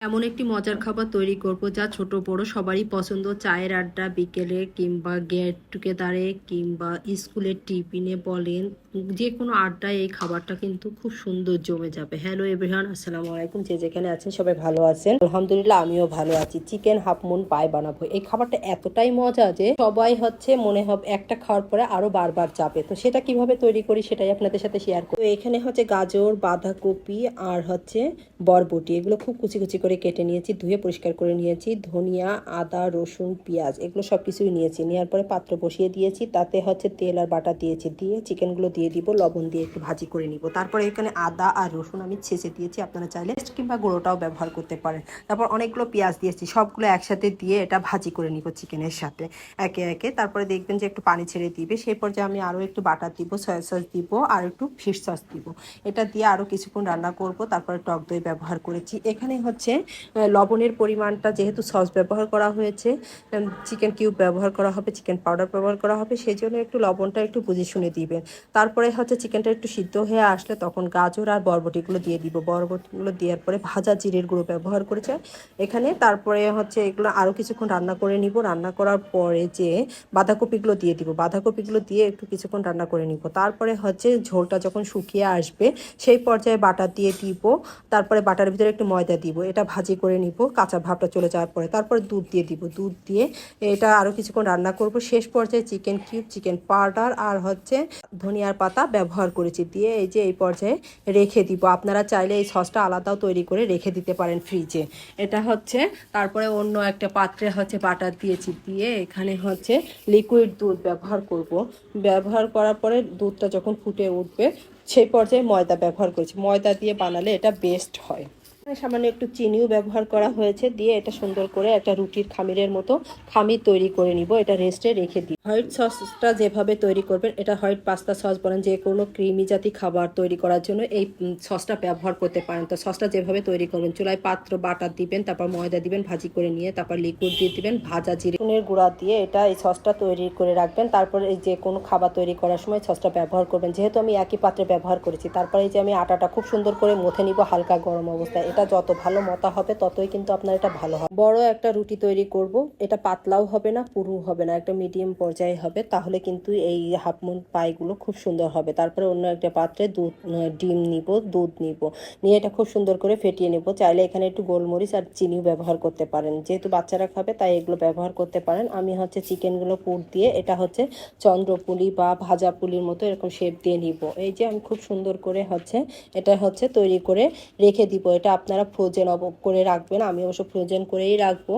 এমন একটি মজার খাবার তৈরি করব যা ছোট বড় সবারই পছন্দ। চায়ের আড্ডা বিকেলে কিংবা গেট টুগেদারে কিংবা স্কুলের টিফিনে বলেন যে কোনো আড্ডায় এই খাবারটা কিন্তু খুব সুন্দর জমে যাবে। হ্যালো এভরিওয়ান, আসসালামু আলাইকুম। যে যেখানে আছেন সবাই ভালো আছেন। আলহামদুলিল্লাহ, আমিও ভালো আছি। চিকেন হাফ মুন পাই বানাবো। এই খাবারটা এতটাই মজা যে সবাই হচ্ছে মনে হবে একটা খাওয়ার পরে আরও বারবার চাপে। তো সেটা কীভাবে তৈরি করি সেটাই আপনাদের সাথে শেয়ার করি এখানে হচ্ছে গাজর, বাঁধাকপি আর হচ্ছে বরবটি। এগুলো খুব কুচি কুচি করে কেটে নিয়েছি, ধুয়ে পরিষ্কার করে নিয়েছি, ধনিয়া, আদা, রসুন, পেঁয়াজ, এগুলো সব কিছুই নিয়েছি। নেওয়ার পরে পাত্র বসিয়ে দিয়েছি, তাতে হচ্ছে তেল আর বাটা দিয়েছি। দিয়ে চিকেনগুলো দিয়ে দিব, লবণ দিয়ে একটু ভাজি করে নিব। তারপরে এখানে আদা আর রসুন আমি ছেঁচে দিয়েছি, আপনারা চাইলে কিংবা গুঁড়োটাও ব্যবহার করতে পারেন। তারপর অনেকগুলো পেঁয়াজ দিয়েছি, সবগুলো একসাথে দিয়ে এটা ভাজি করে নিব চিকেনের সাথে, একে একে। তারপরে দেখবেন যে একটু পানি ছেড়ে দিবে, সেই পর্যায়ে আমি আরও একটু বাটার দিব, সয়া সস দিব, আর একটু ফিশ সস দিব। এটা দিয়ে আরও কিছুক্ষণ রান্না করব, তারপরে টক দই ব্যবহার করেছি। এখানে হচ্ছে লবণের পরিমাণটা যেহেতু সস ব্যবহার করা হয়েছে চিকেন কিউব ব্যবহার করা হবে চিকেন পাউডার ব্যবহার করা হবে, সেই জন্য একটু লবণটা একটু বুঝে শুনে দিবেন। তারপরে হচ্ছে চিকেনটা একটু সিদ্ধ হয়ে আসলে তখন গাজর আর বরবটিগুলো দিয়ে দিব। বরবটিগুলো দেওয়ার পরে ভাজা জিরের গুঁড়ো ব্যবহার করেছে। এখানে তারপরে হচ্ছে এগুলো আরও কিছুক্ষণ রান্না করে নিব। রান্না করার পরে যে বাঁধাকপিগুলো দিয়ে দিব, বাঁধাকপিগুলো দিয়ে একটু কিছুক্ষণ রান্না করে নিব। তারপরে হচ্ছে ঝোলটা যখন শুকিয়ে আসবে, সেই পর্যায়ে বাটার দিয়ে দিব। তারপরে বাটার ভিতরে একটু ময়দা দিব। এটা ভাজি করে নিব, কাঁচা ভাবটা চলে যাওয়ার পরে। তারপরে দুধ দিয়ে দিব, দুধ দিয়ে এটা আরও কিছুক্ষণ রান্না করব। শেষ পর্যায়ে চিকেন কিউব, চিকেন পাউডার আর হচ্ছে ধনিয়ার পাতা ব্যবহার করেছি দিয়ে এই যে এই পর্যায়ে রেখে দিব। আপনারা চাইলে এই সসটা আলাদাও তৈরি করে রেখে দিতে পারেন ফ্রিজে। এটা হচ্ছে, তারপরে অন্য একটা পাত্রে হচ্ছে বাটার দিয়েছি দিয়ে এখানে হচ্ছে লিকুইড দুধ ব্যবহার করব। ব্যবহার করার পরে দুধটা যখন ফুটে উঠবে, সেই পর্যায়ে ময়দা ব্যবহার করেছি। ময়দা দিয়ে বানালে এটা বেস্ট হয়। সামান্য একটু চিনিও ব্যবহার করা হয়েছে। দিয়ে এটা সুন্দর করে একটা রুটির খামিরের মতো খামির তৈরি করে নিব। এটা রেস্টে রেখে দিই। হোয়াইট সসটা যেভাবে তৈরি করবেন, এটা হোয়াইট পাস্তা সস বলেন, যে কোনো ক্রিমি জাতীয় খাবার তৈরি করার জন্য এই সসটা ব্যবহার করতে পারেন। তো সসটা যেভাবে তৈরি করবেন, চুলায় পাত্র, বাটার দিবেন, তারপর ময়দা দিবেন, ভাজি করে নিয়ে তারপর লিকুইড দিয়ে দিবেন, ভাজা জিরে রসুনের গুঁড়া দিয়ে এটা এই সসটা তৈরি করে রাখবেন। তারপর এই যে কোনো খাবার তৈরি করার সময় সসটা ব্যবহার করবেন। যেহেতু আমি একই পাত্রে ব্যবহার করেছি, তারপরে এই যে আমি আটাটা খুব সুন্দর করে মথে নিব হালকা গরম অবস্থায়, এটা যত ভালো মতা হবে, ততই কিন্তু আপনার এটা ভালো হবে। বড় একটা রুটি তৈরি করব, এটা পাতলাও হবে না পুরু হবে না, একটা মিডিয়াম পর্যায়ে হবে, তাহলে কিন্তু এই হাফ মুন পাইগুলো খুব সুন্দর হবে। তারপরে অন্য একটা পাত্রে দুধ ডিম নিব, দুধ নিব, নিয়ে এটা খুব সুন্দর করে ফেটিয়ে নেব। চাইলে এখানে একটু গোলমরিচ আর চিনিও ব্যবহার করতে পারেন। যেহেতু বাচ্চারা খাবে, তাই এগুলো ব্যবহার করতে পারেন। আমি হচ্ছে চিকেনগুলো পুর দিয়ে এটা হচ্ছে চন্দ্রপুলি বা ভাজা পুলির মতো এরকম শেপ দিয়ে নিব। এই যে আমি খুব সুন্দর করে হচ্ছে, এটা হচ্ছে তৈরি করে রেখে দিব। এটা আপনারা ফ্রোজেন অব করে রাখবেন আমি অবশ্য ফ্রোজেন করেই রাখব।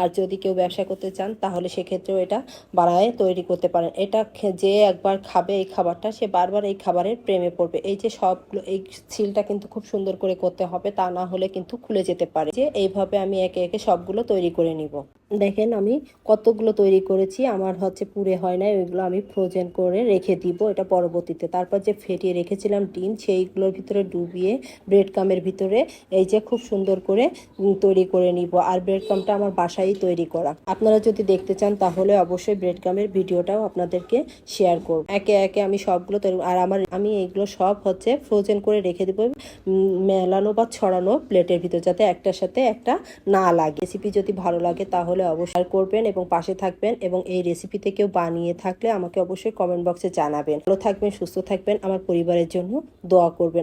আর যদি কেউ ব্যবসা করতে চান, তাহলে সেক্ষেত্রেও এটা বানায় তৈরি করতে পারেন। এটা যে একবার খাবে এই খাবারটা, সে বারবার এই খাবারের প্রেমে পড়বে। এই যে সবগুলো, এই সিলটা কিন্তু খুব সুন্দর করে করতে হবে, তা না হলে কিন্তু খুলে যেতে পারে। যে এইভাবে আমি একে একে সবগুলো তৈরি করে নিব। দেখেন আমি কতগুলো তৈরি করেছি, আমার হচ্ছে পুরে হয় না ওইগুলো আমি ফ্রোজেন করে রেখে দিব এটা পরবর্তীতে। তারপর যে ফেটিয়ে রেখেছিলাম ডিম, সেইগুলোর ভিতরে ডুবিয়ে ব্রেড কামের ভিতরে এই যে খুব সুন্দর করে তৈরি করে নিব। আর ব্রেড কামটা আমার বাসায় তৈরি করা। আপনারা যদি দেখতে চান তাহলে অবশ্যই ব্রেড কামের ভিডিওটাও আপনাদেরকে শেয়ার করব। একে একে আমি সবগুলো তৈরি আর আমার আমি এইগুলো সব হচ্ছে ফ্রোজেন করে রেখে দেবো। মেলানো বা ছড়ানো প্লেটের ভিতর যাতে একটার সাথে একটা না লাগে। রেসিপি যদি ভালো লাগে তাহলে অবশ্যই করবেন এবং পাশে থাকবেন এবং এই রেসিপিতে কেউ বানিয়ে থাকলে আমাকে অবশ্যই কমেন্ট বক্সে জানাবেন। ভালো থাকবেন, সুস্থ থাকবেন, আমার পরিবারের জন্য দোয়া করবেন।